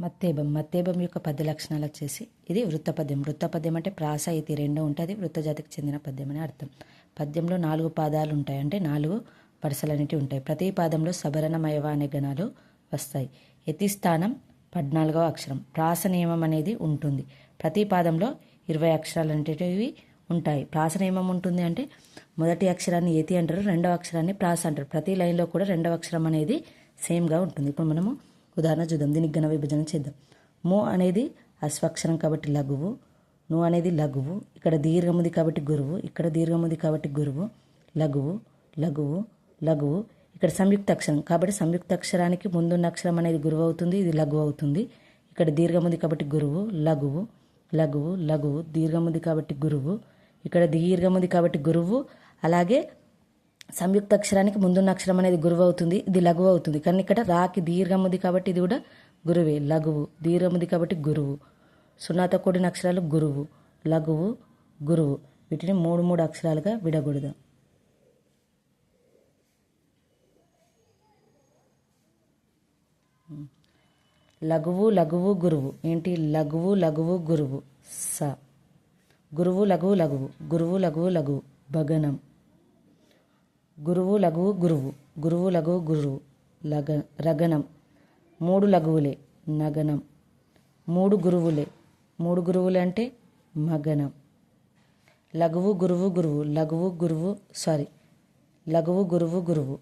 మత్తేబం. మత్తేబం యొక్క పద్య లక్షణాలు వచ్చేసి ఇది వృత్తపద్యం వృత్తపద్యం అంటే ప్రాస ఇతి రెండో ఉంటుంది. వృత్త జాతికి చెందిన పద్యం అని అర్థం. పద్యంలో నాలుగు పాదాలు ఉంటాయి. అంటే నాలుగు వరుసలు అనేటివి ఉంటాయి. ప్రతి పాదంలో సబరణమయవ అనే గణాలు వస్తాయి. యతిస్థానం పద్నాలుగవ అక్షరం. ప్రాస నియమం అనేది ఉంటుంది. ప్రతి పాదంలో ఇరవై అక్షరాలు అనేటివి ఉంటాయి. ప్రాస నియమం ఉంటుంది అంటే మొదటి అక్షరాన్ని ఏతి అంటారు రెండవ అక్షరాన్ని ప్రాస అంటారు. ప్రతి లైన్లో కూడా రెండవ అక్షరం అనేది సేమ్గా ఉంటుంది. ఇప్పుడు మనము ఉదాహరణ చూద్దాం. దీనికి ఘన విభజన చేద్దాం. మో అనేది అస్వక్షరం కాబట్టి లఘువు. నువ్వు అనేది లఘువు. ఇక్కడ దీర్ఘముది కాబట్టి గురువు. ఇక్కడ దీర్ఘముది కాబట్టి గురువు. లఘువు. లఘువు. లఘువు. ఇక్కడ సంయుక్త అక్షరం. కాబట్టి సంయుక్త అక్షరానికి ముందున్న అక్షరం అనేది గురువు అవుతుంది. ఇది లఘువు అవుతుంది. ఇక్కడ దీర్ఘముది కాబట్టి గురువు. లఘువు. లఘువు. లఘువు. దీర్ఘముది కాబట్టి గురువు. ఇక్కడ దీర్ఘముది కాబట్టి గురువు. అలాగే సంయుక్త అక్షరానికి ముందున్న అక్షరం అనేది గురువు అవుతుంది ఇది లఘువు అవుతుంది. కానీ ఇక్కడ రాకి దీర్ఘముది కాబట్టి ఇది కూడా గురువే లఘువు. దీర్ఘముది కాబట్టి గురువు. సున్నాతో కూడిన అక్షరాలు గురువు లఘువు గురువు. వీటిని మూడు మూడు అక్షరాలుగా విడకూడదు. లఘువు లఘువు గురువు. ఏంటి? లఘువు లఘువు గురువు. స. గురువు లఘువు లఘువు. గురువు లఘువు లఘువు. భగనం. గురువు లఘు గురువు గురువు లఘు గురువు లగ రగనం. మూడు లఘువులే నగనం. మూడు గురువులే మూడు గురువులే అంటే మగనం. లఘువు గురువు గురువు లఘువు గురువు సారీ లఘువు గురువు గురువు.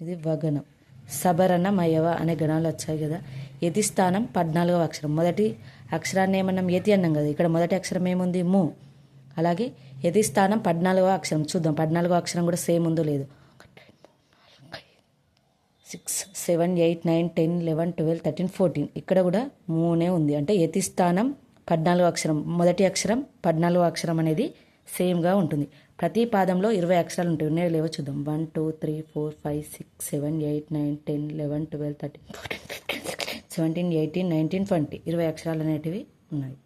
ఇది వగనం. సబరణ మయవ అనే గణాలు వచ్చాయి కదా. యతి స్థానం పద్నాలుగవ అక్షరం. మొదటి అక్షరాన్ని ఏమన్నాం? యతి అన్నాం కదా. ఇక్కడ మొదటి అక్షరం ఏముంది? ము. అలాగే యతి స్థానం అక్షరం. చూద్దాం పద్నాలుగో అక్షరం కూడా సేమ్ ఉందో లేదు. Six seven eight nine ten eleven twelve thirteen fourteen. ఇక్కడ కూడా మూనే ఉంది. అంటే యతి స్థానం పద్నాలుగో అక్షరం మొదటి అక్షరం పద్నాలుగో అక్షరం అనేది సేమ్గా ఉంటుంది. ప్రతి పాదంలో ఇరవై అక్షరాలు ఉంటాయి. ఉన్నాయో లేవో చూద్దాం. One two three four five six seven eight nine ten eleven twelve thirteen fourteen fifteen sixteen seventeen eighteen nineteen twenty. ఇరవై అక్షరాలు అనేటివి ఉన్నాయి.